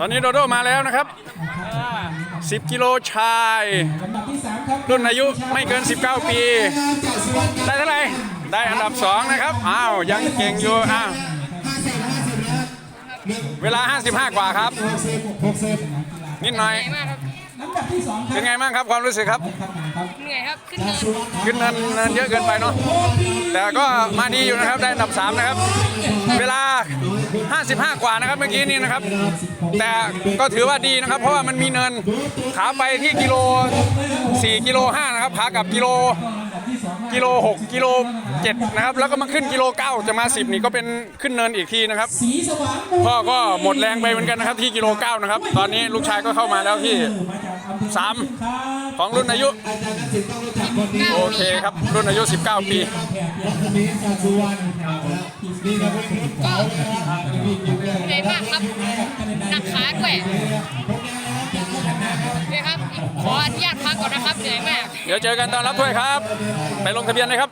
ตอนนี้โดโดมาแล้วนะครับ 10 กิโลชายลำดับที่สามครับรุ่นอายุไม่เกิน 19 ปี ได้เท่าไหร่ได้อันดับ 2 นะครับ อ้าว ยังเก่งอยู่อ้าวเวลา 55 กว่าครับ นิดหน่อยลำดับที่สองครัเป็บนไงบ้างครับความรู้สึกครับครับครับ เหนื่อยครับ ขึ้นเนินขึ้นเนินเนินเยอะเกินไปเนาะ แต่ก็มาดีอยู่นะครับ ได้อันดับ 3 นะครับ เวลา 55 กว่านะครับเมื่อกี้นี้นะครับ แต่ก็ถือว่าดีนะครับ เพราะว่ามันมีเนินขาไปที่กิโล 4 กิโล 5 นะครับขากลับกิโลกิโล 6 กิโล 7 นะครับ แล้วก็มาขึ้นกิโล 9 จะมา 10 นี่ก็เป็นขึ้นเนินอีกทีนะครับพ่อก็หมดแรงไปเหมือนกันนะครับที่กิโล 9 นะครับ ตอนนี้ลูกชายก็เข้ามาแล้วที่มาจากอำเภอสามของรุ่นอายุ โอเคครับ รุ่นอายุ 19 ปี เหนื่อยมากครับหนักขาด้วยเนี่ยครับขออนุญาตพักก่อนนะครับเหนื่อยมาก เดี๋ยวเจอกันตอนรับถ้วยครับ ไปลงทะเบียนเลยครับ